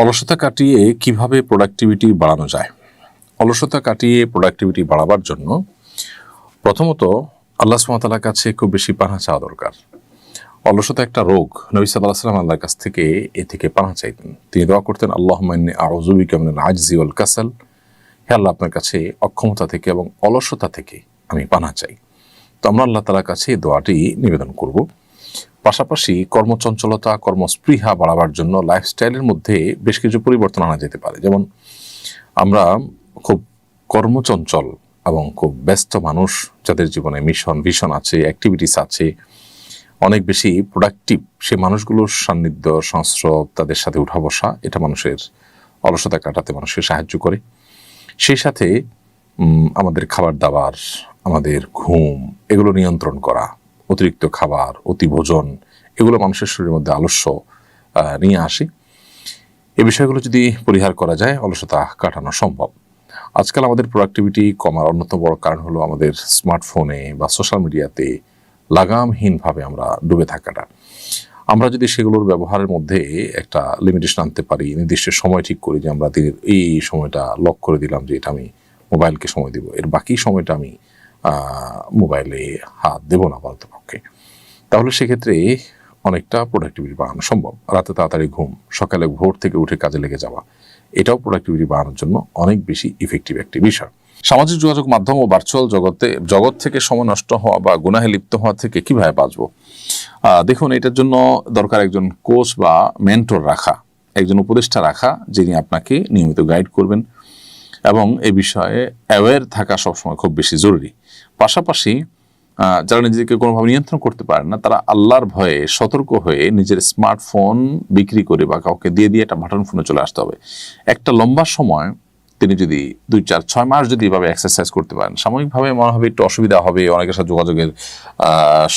অলসতা কাটিয়ে কীভাবে প্রোডাক্টিভিটি বাড়ানো যায়? অলসতা কাটিয়ে প্রোডাক্টিভিটি বাড়াবার জন্য প্রথমত আল্লাহ সুমতালার কাছে খুব বেশি পানা চাওয়া দরকার। অলসতা একটা রোগ। নবী সাল্লাহ সাল্লাম আল্লাহর কাছ থেকে এ থেকে পানা চাইতেন। তিনি দোয়া করতেন আল্লাহ মান্নি আউজুবি কেমন আজজি ওয়াল কাসাল। হে আল্লাহ, আপনার কাছে অক্ষমতা থেকে এবং অলসতা থেকে আমি পানা চাই। তো আমরা আল্লাহ তালার কাছে এই দোয়াটি নিবেদন করব। পাশাপাশি কর্মচঞ্চলতা, কর্মস্পৃহা বাড়াবার জন্য লাইফস্টাইলের মধ্যে বেশ কিছু পরিবর্তন আনা যেতে পারে। যেমন আমরা খুব কর্মচঞ্চল এবং খুব ব্যস্ত মানুষ, যাদের জীবনে মিশন ভিশন আছে অ্যাক্টিভিটিস আছে, অনেক বেশি প্রোডাক্টিভ সে মানুষগুলোর সান্নিধ্য, সংস্রব, তাদের সাথে উঠা বসা, এটা মানুষের অলসতা কাটাতে মানুষকে সাহায্য করে। সেই সাথে আমাদের খাবার দাবার, আমাদের ঘুম, এগুলো নিয়ন্ত্রণ করা অতিরিক্ত খাবার অতি ভোজন এগুলো মানুষের শরীরের মধ্যে আলস্য নিয়ে আসে। এই বিষয়গুলো যদি পরিহার করা যায়, অলসতা কাটানো সম্ভব। আজকাল আমাদের প্রোডাক্টিভিটি কমার অন্যতম বড় কারণ হলো আমাদের স্মার্টফোনে বা সোশ্যাল মিডিয়াতে লাগামহীনভাবে আমরা ডুবে থাকাটা। আমরা যদি সেগুলোর ব্যবহারের মধ্যে একটা লিমিটেশন আনতে পারি, নির্দিষ্ট সময় ঠিক করি যে আমরা এই সময়টা লক করে দিলাম যে এটা আমি মোবাইলকে সময় দিব, এর বাকি সময়টা আমি মোবাইলে হাত দেবো না বলতে পক্ষে। তাহলে সেক্ষেত্রে অনেকটা প্রোডাক্টিভিটি বাড়ানো সম্ভব। রাতে তাড়াতাড়ি ঘুম, সকালে ভোর থেকে উঠে কাজে লেগে যাওয়া, এটাও প্রোডাক্টিভিটি বাড়ানোর জন্য অনেক বেশি ইফেক্টিভ একটি বিষয়। সামাজিক যোগাযোগ মাধ্যম ও ভার্চুয়াল জগতে, জগৎ থেকে সময় নষ্ট হওয়া বা গুনাহে লিপ্ত হওয়া থেকে কীভাবে বাঁচবো? দেখুন, এটার জন্য দরকার একজন কোচ বা মেন্টর রাখা, একজন উপদেষ্টা রাখা, যিনি আপনাকে নিয়মিত গাইড করবেন। এবং এই বিষয়ে অ্যাওয়্যার থাকা সবসময় খুব বেশি জরুরি। পাশাপাশি যারা নিজেকে কোনোভাবে নিয়ন্ত্রণ করতে পারেন না, তারা আল্লাহর ভয়ে সতর্ক হয়ে নিজের স্মার্টফোন বিক্রি করে বা কাউকে দিয়ে দিয়ে একটা বাটন ফোনে চলে আসতে হবে। একটা লম্বা সময় তিনি যদি দুই চার ছয় মাস যদি এভাবে এক্সারসাইজ করতে পারেন, সাময়িকভাবে মনে হবে একটু অসুবিধা হবে, অনেকের সাথে যোগাযোগের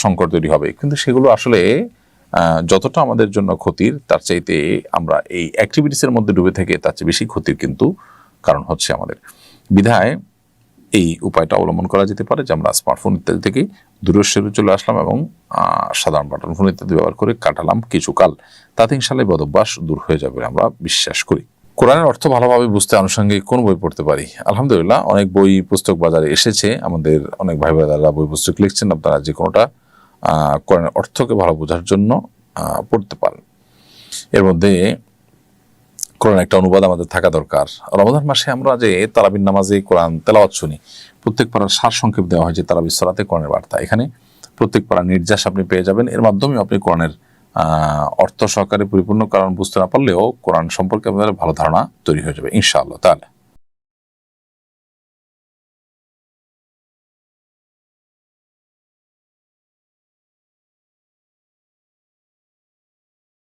সংকট তৈরি হবে। কিন্তু সেগুলো আসলে যতটা আমাদের জন্য ক্ষতির, তার চাইতে আমরা এই অ্যাক্টিভিটিসের মধ্যে ডুবে থেকে তার চেয়ে বেশি ক্ষতির কিন্তু কারণ হচ্ছে আমাদের। বিধায় এই উপায়টা অবলম্বন করা যেতে পারে যে আমরা স্মার্টফোন ইত্যাদি থেকে দূরে সরে চলে আসলাম এবং সাধারণ বাটন ফোন ইত্যাদি ব্যবহার করে কাটালাম কিছুকাল। তাতে ইনশাল্লাহ বদভ্যাস দূর হয়ে যাবে আমরা বিশ্বাস করি। কোরআনের অর্থ ভালোভাবে বুঝতে আনুষঙ্গিক কোন বই পড়তে পারি? আলহামদুলিল্লাহ, অনেক বই পুস্তক বাজারে এসেছে। আমাদের অনেক ভাই বোনেরা বই পুস্তক লিখছেন। আপনারা যে কোনোটা কোরআনের অর্থকে ভালো বোঝার জন্য পড়তে পারেন। এর মধ্যে কোরআন একটা অনুবাদ আমাদের থাকা দরকার। রমজান মাসে আমরা যে তারাবিন নামাজে কোরআন তেলাওয়াত শুনি, প্রত্যেক পাড়ার সার সংক্ষেপ দেওয়া হয় যে তারাবি সরাতে কোরআনের বার্তা। এখানে প্রত্যেক পাড়ার নির্যাস আপনি পেয়ে যাবেন, এর মাধ্যমে আপনি কোরআনের অর্থ সহকারে পরিপূর্ণ, কারণ বুঝতে না পারলেও কোরআন সম্পর্কে আপনাদের ভালো ধারণা তৈরি হয়ে যাবে, ইনশাআল্লাহ। তাহলে